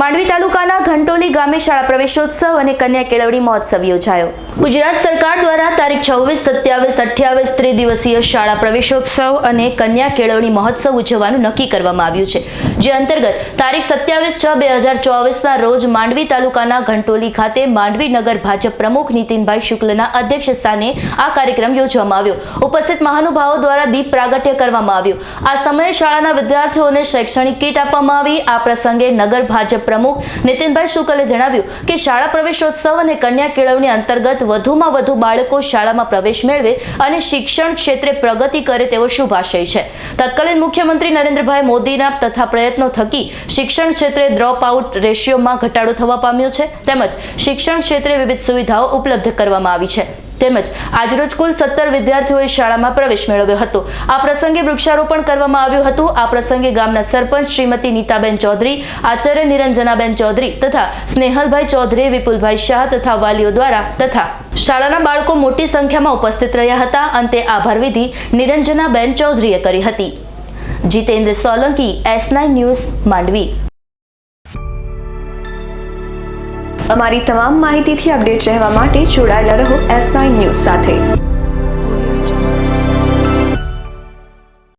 માંડવી તાલુકાના ઘંટોલી ગામે શાળા પ્રવેશોત્સવ અને કન્યા કેળવણી મહોત્સવ યોજાયો. ગુજરાત સરકાર દ્વારા તારીખ છવ્વીસ, સત્યાવીસ, અઠ્યાવીસ ત્રિદિવસીય શાળા પ્રવેશોત્સવ અને કન્યા કેળવણી મહોત્સવ ઉજવવાનું નક્કી કરવામાં આવ્યું છે. જે અંતર્ગત તારીખ સત્યાવીસ છ બે હજાર ચોવીસના રોજ માંડવી તાલુકાના ઘંટોલી ખાતે માંડવી નગર ભાજપ પ્રમુખ નીતિનભાઈ શુક્લના અધ્યક્ષ સ્થાને આ કાર્યક્રમ યોજવામાં આવ્યો. ઉપસ્થિત મહાનુભાવો દ્વારા દીપ પ્રાગટ્ય કરવામાં આવ્યું. આ સમયે શાળાના વિદ્યાર્થીઓને શૈક્ષણિક કીટ આપવામાં આવી. આ પ્રસંગે નગર ભાજપ પ્રમુખ નીતિનભાઈ શુક્લે જણાવ્યું કે શાળા પ્રવેશોત્સવ અને કન્યા કેળવણી અંતર્ગત વધુમાં વધુ બાળકો શાળામાં પ્રવેશ મેળવે અને શિક્ષણ ક્ષેત્રે પ્રગતિ કરે તેવો શુભાશય છે. તત્કાલીન મુખ્યમંત્રી નરેન્દ્રભાઈ મોદીના તથા પ્રયત્નો થકી શિક્ષણ ક્ષેત્રે ડ્રોપ આઉટ રેશિયોમાં ઘટાડો થવા પામ્યો છે. તેમજ શિક્ષણ ક્ષેત્રે વિવિધ સુવિધાઓ ઉપલબ્ધ કરવામાં આવી છે. તેમજ આજરોજ કુલ સત્તર વિદ્યાર્થીઓએ શાળામાં પ્રવેશ મેળવ્યો હતો. આ પ્રસંગે વૃક્ષારોપણ કરવામાં આવ્યું હતું. આ પ્રસંગે ગામના સરપંચ શ્રીમતી નીતાબેન ચૌધરી, આચાર્ય નિરંજનાબેન ચૌધરી તથા સ્નેહલભાઈ ચૌધરી, વિપુલભાઈ શાહ તથા વાલીઓ દ્વારા તથા શાળાના બાળકો મોટી સંખ્યામાં ઉપસ્થિત રહ્યા હતા. અંતે આભાર વિધિ નિરંજનાબેન ચૌધરીએ કરી હતી. Jitendra Solanki S News Mandvi. અમારી તમામ માહિતીથી અપડેટ રહેવા માટે જોડાયેલા રહો એસ ન્યૂઝ સાથે.